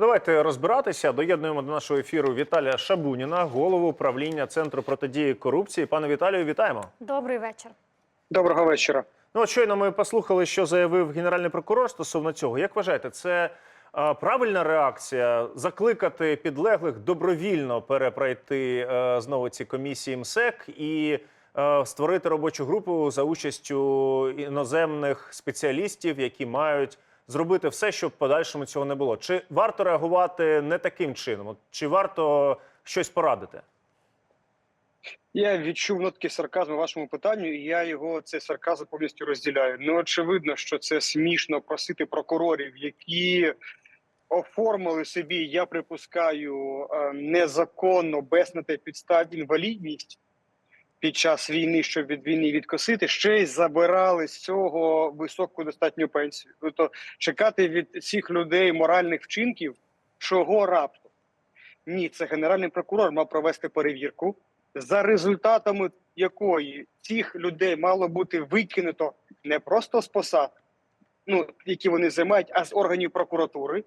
Давайте розбиратися. Доєднуємо до нашого ефіру Віталія Шабуніна, голову управління Центру протидії корупції. Пане Віталію, вітаємо. Добрий вечір. Доброго вечора. Ну, от щойно ми послухали, що заявив генеральний прокурор стосовно цього. Як вважаєте, це е, правильна реакція закликати підлеглих добровільно перепройти е, знову ці комісії МСЕК і е, створити робочу групу за участю іноземних спеціалістів, які мають зробити все, щоб в подальшому цього не було? Чи варто реагувати не таким чином? Чи варто щось порадити? Я відчув нотки сарказму в вашому питанню, і я його цей сарказм повністю розділяю. Ну очевидно, що це смішно просити прокурорів, які оформили собі, я припускаю, е, незаконно без на те підстав інвалідність під час війни, щоб від війни відкосити, ще й забирали з цього високу достатню пенсію. Тобто чекати від цих людей моральних вчинків, чого раптом. Ні, це генеральний прокурор мав провести перевірку, за результатами якої цих людей мало бути викинуто не просто з посад, ну які вони займають, а з органів прокуратури.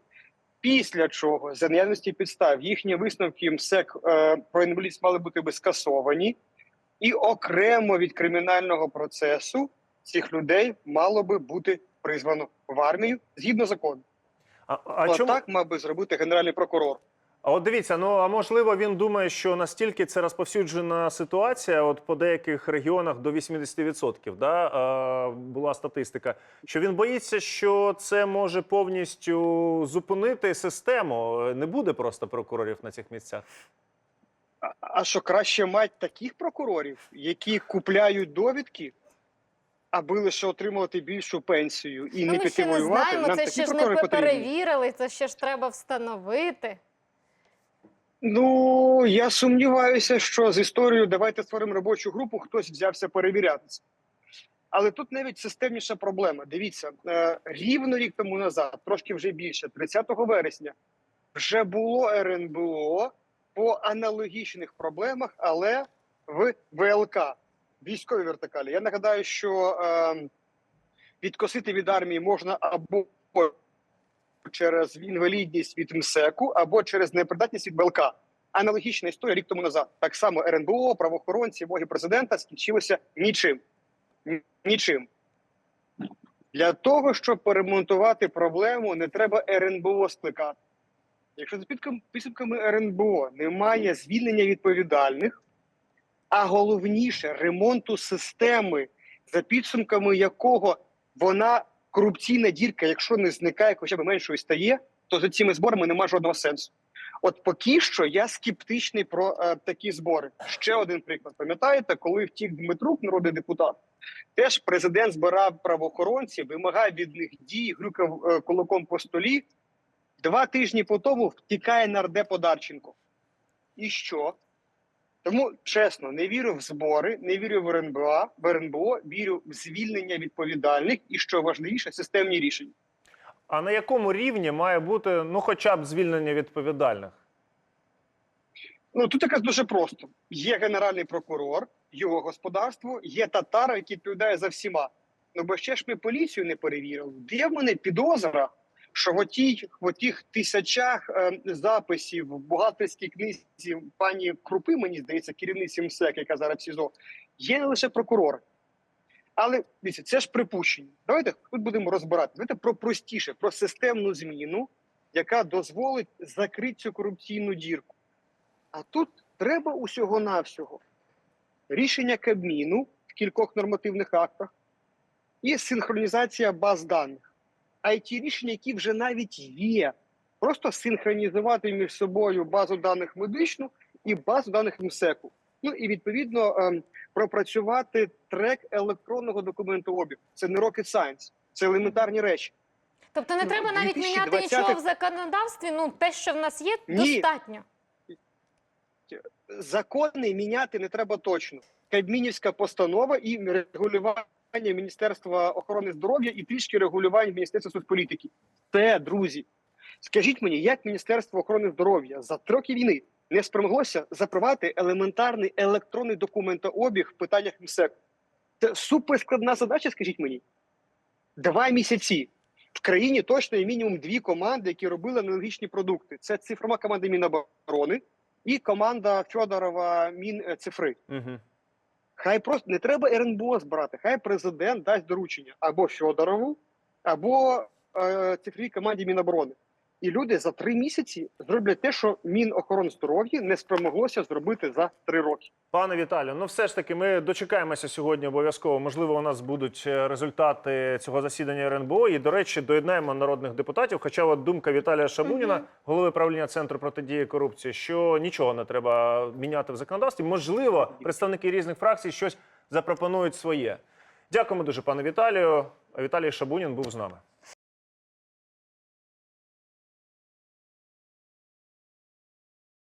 Після чого за наявності підстав їхні висновки МСЕК е, про інвалідність мали бути би скасовані, і окремо від кримінального процесу цих людей мало би бути призвано в армію згідно закону. А, а чому мав би зробити генеральний прокурор. А от дивіться, ну а можливо, він думає, що настільки це розповсюджена ситуація, от по деяких регіонах до 80%, да, е, була статистика, що він боїться, що це може повністю зупинити систему. Не буде просто прокурорів на цих місцях. А- що краще мати таких прокурорів, які купляють довідки, аби лише отримувати більшу пенсію і Ну, не ми піти ще не воювати? знаємо, це ще ж не перевірили, це ще ж треба встановити. Ну я сумніваюся, що з історією давайте створимо робочу групу, хтось взявся перевіряти це. Але тут навіть системніша проблема. Дивіться, е, рівно рік тому назад, трошки вже більше, 30 вересня, вже було РНБО по аналогічних проблемах, але в ВЛК військовій вертикалі. Я нагадаю, що е, відкосити від армії можна або через інвалідність від МСЕКу, або через непридатність від ВЛК. Аналогічна історія рік тому назад. Так само РНБО, правоохоронці, вимоги президента скінчилося нічим. Нічим. Для того, щоб перемонтувати проблему, не треба РНБО скликати. Якщо за підсумками РНБО немає звільнення відповідальних, а головніше ремонту системи, за підсумками якого вона корупційна дірка, якщо не зникає, хоча б меншою стає, то за цими зборами немає жодного сенсу. От поки що я скептичний про е, такі збори. Ще один приклад. Пам'ятаєте, коли втік Дмитрук, народний депутат, теж президент збирав правоохоронців, вимагав від них дій, грюкав е, кулаком по столі. Два тижні по тому втікає нардеп Одарченко. І що? Тому чесно, не вірю в збори, не вірю в РНБО, в РНБО, вірю в звільнення відповідальних і що важливіше, системні рішення. А на якому рівні має бути ну, хоча б звільнення відповідальних? Ну тут якраз дуже просто: є генеральний прокурор, його господарство, є татара, який відповідає за всіма. Ну бо ще ж ми поліцію не перевірили. Де в мене підозра, що в отіх тисячах е, записів в бухгалтерській книзі пані Крупи, мені здається, керівниці МСЕК, яка зараз в СІЗО, є не лише прокурори. Але дивіться, це ж припущення. Давайте тут будемо розбирати. Давайте про простіше, про системну зміну, яка дозволить закрити цю корупційну дірку. А тут треба усього навсього рішення Кабміну в кількох нормативних актах і синхронізація баз даних. А й ті рішення, які вже навіть є, просто синхронізувати між собою базу даних медичну і базу даних МСЕКу. Ну і відповідно ем, пропрацювати трек електронного документообігу. Це не rocket science, це елементарні речі. Тобто не Ну, треба навіть 2020 міняти нічого в законодавстві. Ну, те, що в нас є, Ні. достатньо. закони міняти не треба точно. Кабмінівська постанова і регулювання Міністерства охорони здоров'я і трішки регулювання Міністерства соцполітики. Це, друзі. Скажіть мені, як Міністерство охорони здоров'я за три роки війни не спромоглося запровадити елементарний електронний документообіг в питаннях МСЕК? Це суперскладна задача, скажіть мені. Два місяці. В країні точно є мінімум дві команди, які робили аналогічні продукти. Це цифрова команда Міноборони і команда Федорова Мінцифри. Угу. Хай просто не треба РНБО збирати, хай президент дасть доручення або Федорову, або е, цифровій команді Міноборони. І люди за три місяці зроблять те, що Мінохорони здоров'я не спромоглося зробити за три роки. Пане Віталію, ну все ж таки, ми дочекаємося сьогодні обов'язково. Можливо, у нас будуть е, результати цього засідання РНБО. І, до речі, доєднаємо народних депутатів. Хоча от думка Віталія Шабуніна, Мгм. голови правління центру протидії корупції, що нічого не треба міняти в законодавстві. Можливо, представники різних фракцій щось запропонують своє. Дякуємо дуже, пане Віталію. Віталій Шабунін був з нами.